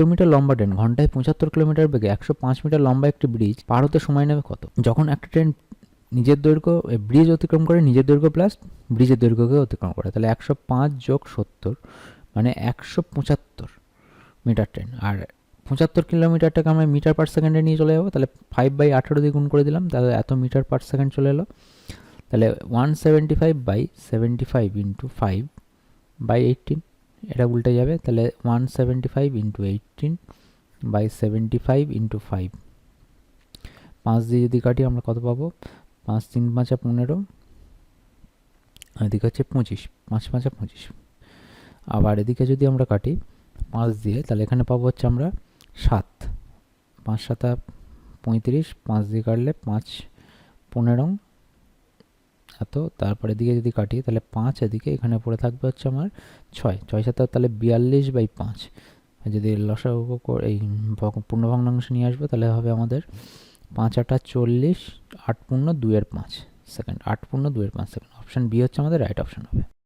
সত্তর মিটার লম্বা ট্রেন ঘন্টায় পঁচাত্তর কিলোমিটার বেগে একশো পাঁচ মিটার লম্বা একটি ব্রিজ পার হতে সময় নেবে কত? যখন একটা ট্রেন নিজের দৈর্ঘ্য ব্রিজ অতিক্রম করে নিজের দৈর্ঘ্য প্লাস ব্রিজের দৈর্ঘ্যকে অতিক্রম করে, তাহলে একশো পাঁচ যোগ সত্তর মানে একশো পঁচাত্তর মিটার ট্রেন আর পঁচাত্তর কিলোমিটারটাকে আমরা মিটার পার সেকেন্ডে নিয়ে চলে যাব, তাহলে ফাইভ বাই আঠেরো দিয়ে গুণ করে দিলাম, তাহলে এত মিটার পার সেকেন্ড চলে এলো। তাহলে one seventy five by seventy five into five by eighteen এটা উল্টে যাবে, তাহলে one seventy five into eighteen by seventy five into five পাঁচ দিয়ে যদি কাটি আমরা কত পাবো? পাঁচ তিন পাঁচা পনেরো এদিকে হচ্ছে পঁচিশ, পাঁচ পাঁচা পঁচিশ। আবার এদিকে যদি আমরা কাটি পাঁচ দিয়ে, তাহলে এখানে পাবো হচ্ছে আমরা সাত। পাঁচ সাতা পঁয়ত্রিশ, পাঁচ দিয়ে কাটলে পাঁচ পনেরো এত তারপরে দিকে যদি কাটি তাহলে পাঁচ এদিকে, এখানে পড়ে থাকবে হচ্ছে আমার ছয়। ছয় সাত, তাহলে বিয়াল্লিশ বাই পাঁচ। যদি করে, এই পূর্ণভগ্নাংশ পূর্ণ ভগ্নাংশ নিয়ে আসব, তাহলে হবে আমাদের পাঁচ আটা চল্লিশ, আট পূর্ণ দুইয়ের পাঁচ সেকেন্ড, আট পূর্ণ দুইয়ের পাঁচ সেকেন্ড। অপশান বি হচ্ছে আমাদের রাইট অপশান হবে।